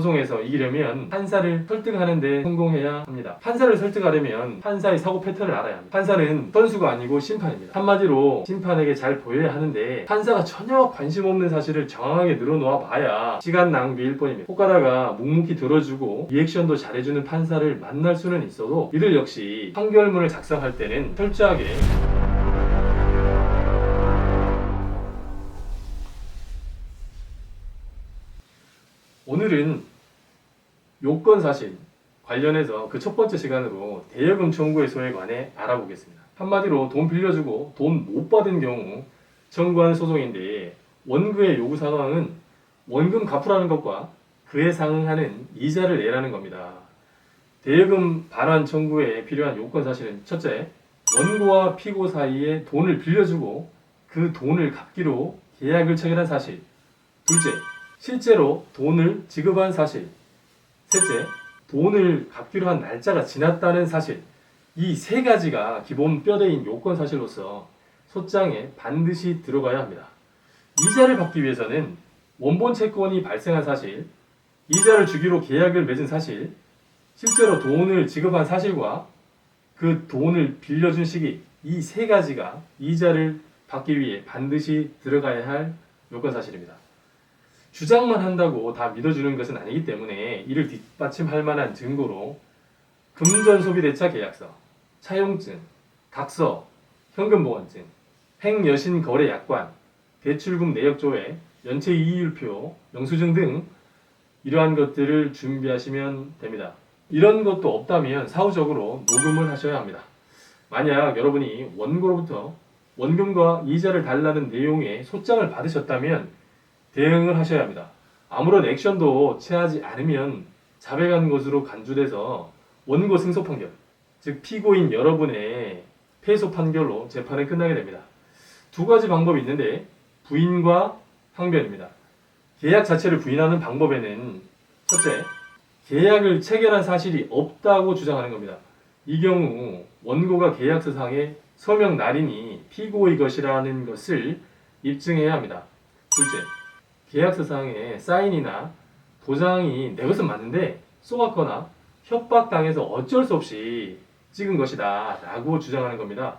소송에서 이기려면 판사를 설득하는 데 성공해야 합니다. 판사를 설득하려면 판사의 사고 패턴을 알아야 합니다. 판사는 선수가 아니고 심판입니다. 한마디로 심판에게 잘 보여야 하는데 판사가 전혀 관심 없는 사실을 정확하게 늘어놓아 봐야 시간 낭비일 뿐입니다. 혹가다가 묵묵히 들어주고 리액션도 잘해주는 판사를 만날 수는 있어도 이들 역시 판결문을 작성할 때는 철저하게 오늘은 요건 사실 관련해서 그 첫 번째 시간으로 대여금 청구의 소에 관해 알아보겠습니다. 한마디로 돈 빌려주고 돈 못 받은 경우 청구하는 소송인데 원고의 요구 사항은 원금 갚으라는 것과 그에 상응하는 이자를 내라는 겁니다. 대여금 반환 청구에 필요한 요건 사실은 첫째, 원고와 피고 사이에 돈을 빌려주고 그 돈을 갚기로 계약을 체결한 사실. 둘째, 실제로 돈을 지급한 사실. 셋째, 돈을 갚기로 한 날짜가 지났다는 사실. 이 세 가지가 기본 뼈대인 요건 사실로서 소장에 반드시 들어가야 합니다. 이자를 받기 위해서는 원본 채권이 발생한 사실, 이자를 주기로 계약을 맺은 사실, 실제로 돈을 지급한 사실과 그 돈을 빌려준 시기, 이 세 가지가 이자를 받기 위해 반드시 들어가야 할 요건 사실입니다. 주장만 한다고 다 믿어주는 것은 아니기 때문에 이를 뒷받침할 만한 증거로 금전 소비 대차 계약서, 차용증, 각서, 현금 보관증, 횡여신 거래 약관, 대출금 내역 조회, 연체 이율표, 영수증 등 이러한 것들을 준비하시면 됩니다. 이런 것도 없다면 사후적으로 녹음을 하셔야 합니다. 만약 여러분이 원고로부터 원금과 이자를 달라는 내용의 소장을 받으셨다면 대응을 하셔야 합니다. 아무런 액션도 취하지 않으면 자백한 것으로 간주돼서 원고 승소 판결, 즉 피고인 여러분의 패소 판결로 재판은 끝나게 됩니다. 두 가지 방법이 있는데 부인과 항변입니다. 계약 자체를 부인하는 방법에는 첫째, 계약을 체결한 사실이 없다고 주장하는 겁니다. 이 경우 원고가 계약서상에 서명 날인이 피고의 것이라는 것을 입증해야 합니다. 둘째, 계약서상에 사인이나 도장이 내 것은 맞는데 쏘았거나 협박당해서 어쩔 수 없이 찍은 것이다 라고 주장하는 겁니다.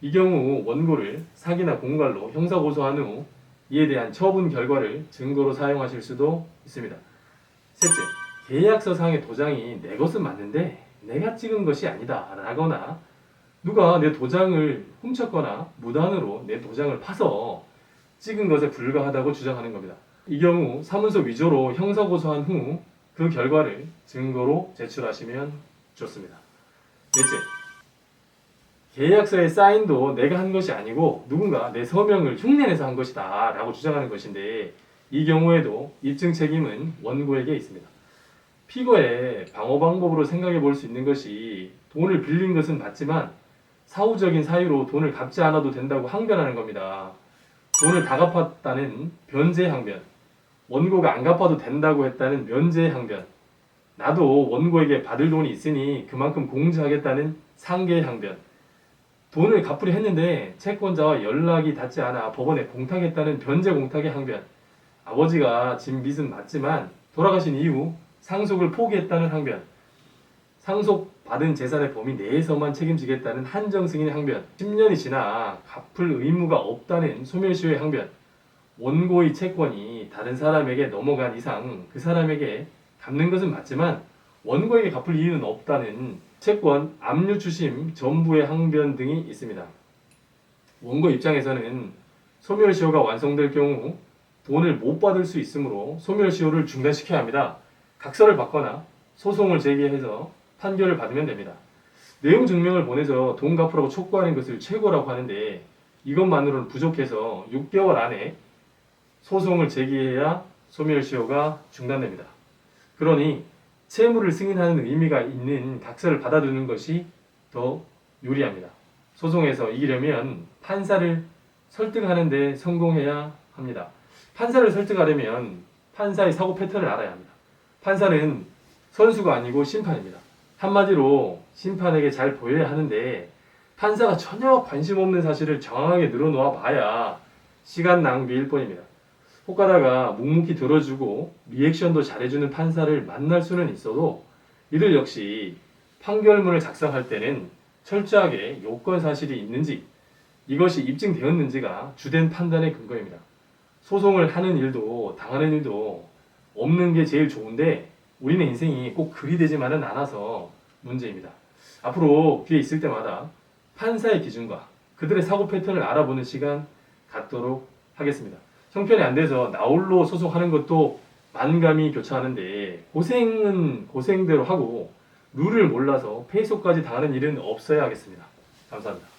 이 경우 원고를 사기나 공갈로 형사고소한 후 이에 대한 처분 결과를 증거로 사용하실 수도 있습니다. 셋째, 계약서상의 도장이 내 것은 맞는데 내가 찍은 것이 아니다 라거나 누가 내 도장을 훔쳤거나 무단으로 내 도장을 파서 찍은 것에 불과하다고 주장하는 겁니다. 이 경우 사문서 위조로 형사 고소한 후 그 결과를 증거로 제출하시면 좋습니다. 넷째, 계약서의 사인도 내가 한 것이 아니고 누군가 내 서명을 흉내내서 한 것이다 라고 주장하는 것인데 이 경우에도 입증 책임은 원고에게 있습니다. 피고의 방어 방법으로 생각해 볼 수 있는 것이 돈을 빌린 것은 맞지만 사후적인 사유로 돈을 갚지 않아도 된다고 항변하는 겁니다. 돈을 다 갚았다는 변제 항변, 원고가 안 갚아도 된다고 했다는 면제 항변, 나도 원고에게 받을 돈이 있으니 그만큼 공제하겠다는 상계 항변, 돈을 갚으려 했는데 채권자와 연락이 닿지 않아 법원에 공탁했다는 변제 공탁의 항변, 아버지가 진 빚은 맞지만 돌아가신 이후 상속을 포기했다는 항변, 상속 받은 재산의 범위 내에서만 책임지겠다는 한정 승인의 항변, 10년이 지나 갚을 의무가 없다는 소멸시효의 항변, 원고의 채권이 다른 사람에게 넘어간 이상 그 사람에게 갚는 것은 맞지만 원고에게 갚을 이유는 없다는 채권 압류 추심 전부의 항변 등이 있습니다. 원고 입장에서는 소멸시효가 완성될 경우 돈을 못 받을 수 있으므로 소멸시효를 중단시켜야 합니다. 각서를 받거나 소송을 제기해서 판결을 받으면 됩니다. 내용 증명을 보내서 돈 갚으라고 촉구하는 것을 최고라고 하는데 이것만으로는 부족해서 6개월 안에 소송을 제기해야 소멸시효가 중단됩니다. 그러니 채무를 승인하는 의미가 있는 각서를 받아두는 것이 더 유리합니다. 소송에서 이기려면 판사를 설득하는 데 성공해야 합니다. 판사를 설득하려면 판사의 사고 패턴을 알아야 합니다. 판사는 선수가 아니고 심판입니다. 한마디로 심판에게 잘 보여야 하는데 판사가 전혀 관심 없는 사실을 정확하게 늘어놓아 봐야 시간 낭비일 뿐입니다. 혹가다가 묵묵히 들어주고 리액션도 잘해주는 판사를 만날 수는 있어도 이들 역시 판결문을 작성할 때는 철저하게 요건 사실이 있는지 이것이 입증되었는지가 주된 판단의 근거입니다. 소송을 하는 일도 당하는 일도 없는 게 제일 좋은데 우리는 인생이 꼭 그리 되지만은 않아서 문제입니다. 앞으로 기회 있을 때마다 판사의 기준과 그들의 사고 패턴을 알아보는 시간 갖도록 하겠습니다. 형편이 안 돼서 나홀로 소송하는 것도 만감이 교차하는데 고생은 고생대로 하고 룰을 몰라서 패소까지 당하는 일은 없어야 하겠습니다. 감사합니다.